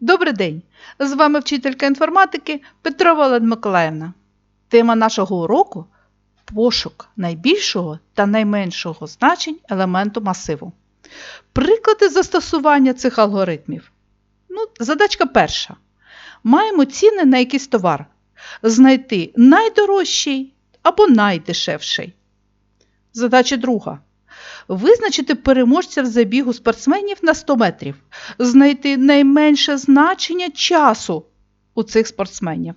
Добрий день! З вами вчителька інформатики Петрова Олена Миколаївна. Тема нашого уроку пошук найбільшого та найменшого значень елементу масиву. Приклади застосування цих алгоритмів. Ну, задачка перша. Маємо ціни на якийсь товар. Знайти найдорожчий або найдешевший. Задача друга. Визначити переможця в забігу спортсменів на 100 метрів. Знайти найменше значення часу у цих спортсменів.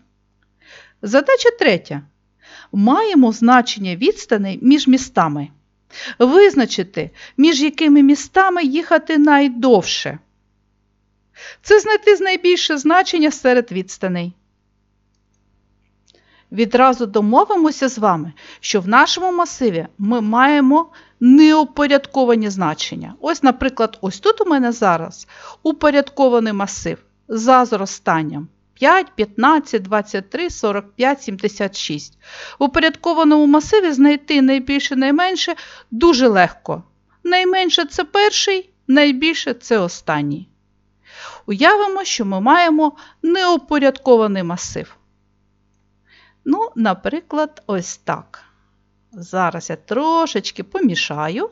Задача третя. Маємо значення відстаней між містами. Визначити, між якими містами їхати найдовше. Це знайти найбільше значення серед відстаней. Відразу домовимося з вами, що в нашому масиві ми маємо неупорядковані значення. Ось, наприклад, ось тут у мене зараз упорядкований масив за зростанням 5, 15, 23, 45, 76. В упорядкованому масиві знайти найбільше найменше дуже легко. Найменше це перший, найбільше це останній. Уявимо, що ми маємо неупорядкований масив. Ну, наприклад, ось так. Зараз я трошечки помішаю.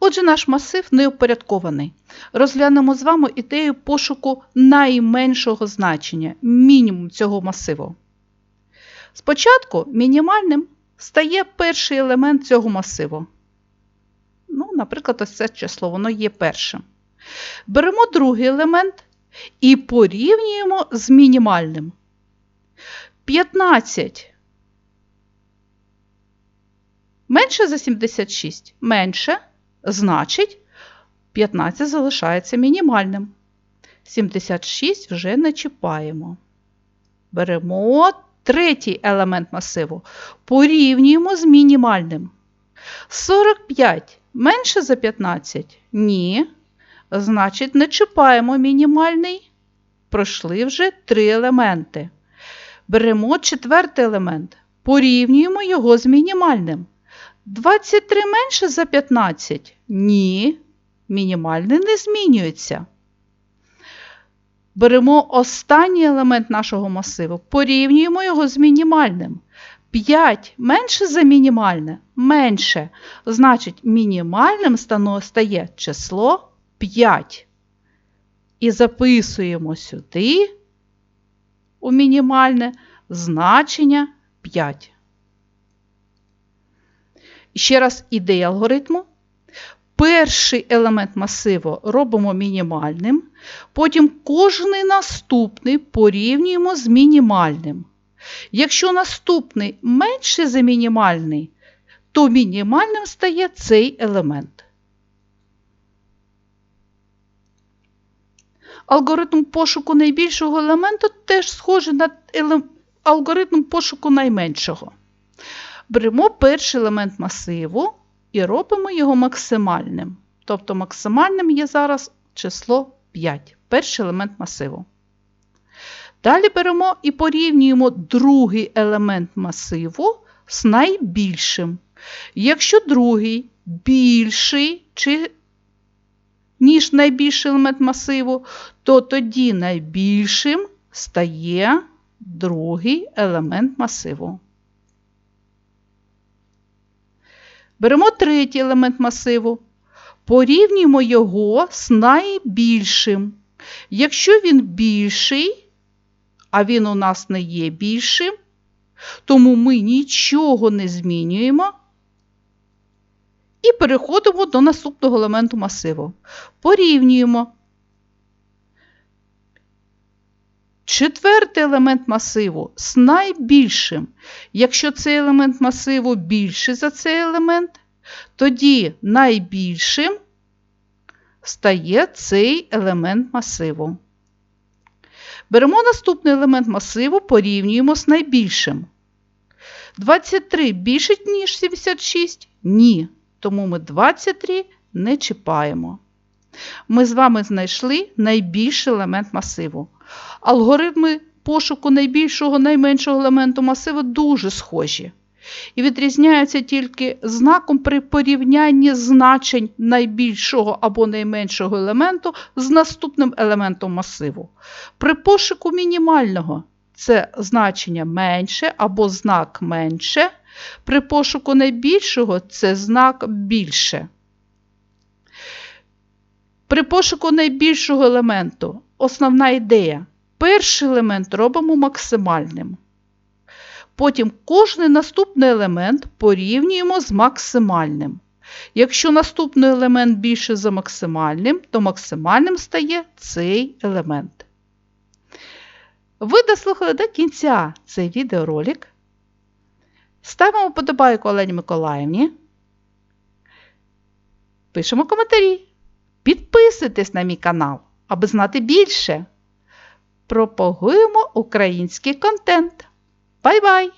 Отже, наш масив неупорядкований. Розглянемо з вами ідею пошуку найменшого значення, мінімум цього масиву. Спочатку мінімальним стає перший елемент цього масиву. Ну, Наприклад, ось це число, воно є першим. Беремо другий елемент і порівнюємо з мінімальним. 15 менше за 76. Менше, значить, 15 залишається мінімальним. 76 вже не чіпаємо. Беремо третій елемент масиву. Порівнюємо з мінімальним. 45 менше за 15? Ні. Значить, не чіпаємо мінімальний. Пройшли вже три елементи. Беремо четвертий елемент. Порівнюємо його з мінімальним. 23 менше за 15? Ні. Мінімальний не змінюється. Беремо останній елемент нашого масиву, порівнюємо його з мінімальним. 5 менше за мінімальне? Менше. Значить, мінімальним стає число 5. І записуємо сюди у мінімальне значення 5. Ще раз ідея алгоритму. Перший елемент масиву робимо мінімальним, потім кожний наступний порівнюємо з мінімальним. Якщо наступний менше за мінімальний, то мінімальним стає цей елемент. Алгоритм пошуку найбільшого елементу теж схожий на алгоритм пошуку найменшого. Беремо перший елемент масиву і робимо його максимальним. Тобто максимальним є зараз число 5, перший елемент масиву. Далі беремо і порівнюємо другий елемент масиву з найбільшим. Якщо другий більший чи, ніж найбільший елемент масиву, то тоді найбільшим стає другий елемент масиву. Беремо третій елемент масиву, порівнюємо його з найбільшим. Якщо він більший, а він у нас не є більшим, тому ми нічого не змінюємо і переходимо до наступного елементу масиву. Порівнюємо. Четвертий елемент масиву з найбільшим. Якщо цей елемент масиву більший за цей елемент, тоді найбільшим стає цей елемент масиву. Беремо наступний елемент масиву, порівнюємо з найбільшим. 23 більше, ніж 76? Ні. Тому ми 23 не чіпаємо. Ми з вами знайшли найбільший елемент масиву. Алгоритми пошуку найбільшого найменшого елементу масиву дуже схожі. і відрізняються тільки знаком при порівнянні значень найбільшого або найменшого елементу з наступним елементом масиву. При пошуку мінімального це значення менше або знак менше. При пошуку найбільшого це знак більше. При пошуку найбільшого елементу основна ідея. Перший елемент робимо максимальним. Потім кожний наступний елемент порівнюємо з максимальним. Якщо наступний елемент більше за максимальним, то максимальним стає цей елемент. Ви дослухали до кінця цей відеоролик. Ставимо вподобайку Олені Миколаївні. Пишемо коментарі. Підписуйтесь на мій канал, аби знати більше. Пропагуємо український контент. Бай-бай!